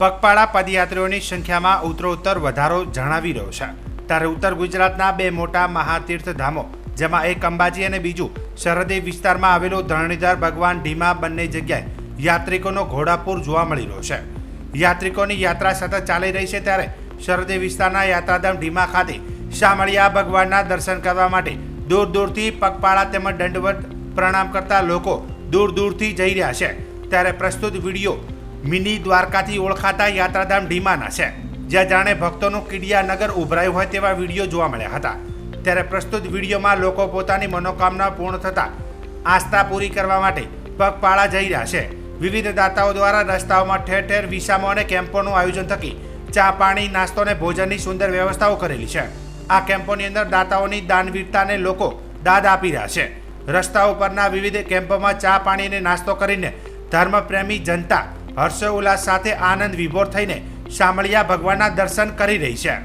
પગપાળા પદયાત્રીઓની સંખ્યામાં ઉત્તરોત્તર વધારો જણાવી રહ્યો છે. ત્યારે ઉત્તર ગુજરાતના બે મોટા મહાતીર્થ ધામો જેમાં એક અંબાજી અને બીજું સરહદી વિસ્તારમાં આવેલું ધરણીધર ભગવાન ઢીમા બંને જગ્યાએ યાત્રિકોનો ઘોડાપૂર જોવા મળી રહ્યો છે. યાત્રિકોની યાત્રા સતત ચાલી રહી છે ત્યારે સરહદી વિસ્તારના યાત્રાધામ ઢીમા ખાતે શામળિયા ભગવાનના દર્શન કરવા માટે દૂર દૂરથી પગપાળા તેમજ દંડવત પ્રણામ કરતા લોકો દૂર દૂરથી જઈ રહ્યા છે. ત્યારે પ્રસ્તુત વીડિયો મિની દ્વારકાથી ઓળખાતા યાત્રાધામ ઢીમાના છે, જ્યાં જાણે ભક્તોનું કિડિયાનગર ઉભરાયું હોય તેવા વીડિયો જોવા મળ્યા હતા. ત્યારે પ્રસ્તુત વિડીયોમાં લોકો પોતાની મનોકામના પૂર્ણ થતા આસ્થા પૂરી કરવા માટે પગપાળા જઈ રહ્યા છે. વિવિધ દાતાઓ દ્વારા રસ્તાઓમાં ઠેર ઠેર વિસામો અને કેમ્પોનું આયોજન થકી ચા પાણી, નાસ્તો અને ભોજનની સુંદર વ્યવસ્થાઓ કરેલી છે. આ કેમ્પોની અંદર દાતાઓની દાનવીરતાને લોકો દાદ આપી રહ્યા છે. રસ્તાઓ પરના વિવિધ કેમ્પોમાં ચા પાણી અને નાસ્તો કરીને ધર્મપ્રેમી જનતા હર્ષોલ્લાસ સાથે આનંદ વિભોર થઈને શામળિયા ભગવાનના દર્શન કરી રહી છે.